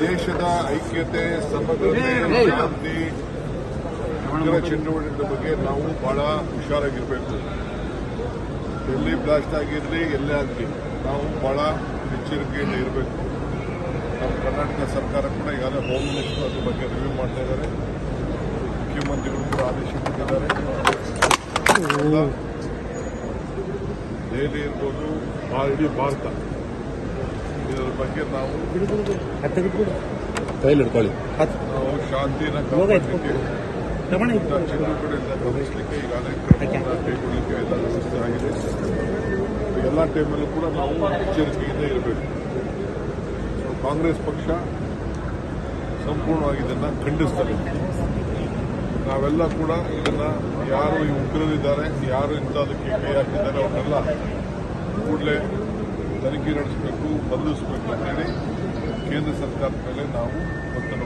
ದೇಶದ ಐಕ್ಯತೆ ಸಮಗ್ರತೆ ಶಾಂತಿ ಉಗ್ರ ಚಟುವಟಿಕೆಗಳ ಬಗ್ಗೆ ನಾವು ಬಹಳ ಹುಷಾರಾಗಿರಬೇಕು. ಎಲ್ಲಿ ಬ್ಲಾಸ್ಟ್ ಆಗಿರಲಿ ಎಲ್ಲೇ ಆಗಲಿ ನಾವು ಬಹಳ ಎಚ್ಚರಿಕೆಯಿಂದ ಇರಬೇಕು. ನಮ್ಮ ಕರ್ನಾಟಕ ಸರ್ಕಾರ ಕೂಡ ಈಗಾಗಲೇ ಹೋಮ್ ಮಿನಿಸ್ಟರ್ ಅದ್ರ ಬಗ್ಗೆ ರಿವ್ಯೂ ಮಾಡ್ತಾ ಇದ್ದಾರೆ. ಮುಖ್ಯಮಂತ್ರಿಗಳು ಕೂಡ ಆದೇಶ ಕೊಟ್ಟಿದ್ದಾರೆ. ದೆಹಲಿ ಇರ್ಬೋದು ಆಲ್ರೆಡಿ ಇಡೀ ಭಾರತ. ಇದರ ಬಗ್ಗೆ ನಾವು ಕೈಲಿ ಹಿಡ್ಕೊಳ್ಳಿ ನಾವು ಶಾಂತಿನ ಕಾಪಾಡಲಿಕ್ಕೆ ಗಮನಿಸಲಿಕ್ಕೆ ಈಗಾಗಲೇ ಕ್ರಮವನ್ನು ಕೈಗೊಳ್ಳಲಿಕ್ಕೆ ಎಲ್ಲ ವ್ಯವಸ್ಥೆ ಆಗಿದೆ. ಎಲ್ಲ ಟೈಮಲ್ಲೂ ಕೂಡ ನಾವು ಎಚ್ಚರಿಕೆಯಿಂದ ಇರಬೇಕು. ಕಾಂಗ್ರೆಸ್ ಪಕ್ಷ ಸಂಪೂರ್ಣವಾಗಿ ಇದನ್ನು ಖಂಡಿಸ್ತದೆ. ನಾವೆಲ್ಲ ಕೂಡ ಇದನ್ನ ಯಾರು ಈ ಉಗ್ರರಿದ್ದಾರೆ ಯಾರು ಇಂಥದಕ್ಕೆ ಕೈ ಹಾಕಿದ್ದಾರೆ ಅವ್ರನ್ನೆಲ್ಲ ಕೂಡಲೇ ತನಿಖೆ ನಡೆಸಬೇಕು ಬಂಧಿಸಬೇಕು ಅಂತೇಳಿ ಕೇಂದ್ರ ಸರ್ಕಾರದ ಮೇಲೆ ನಾವು ಒತ್ತಡವನ್ನು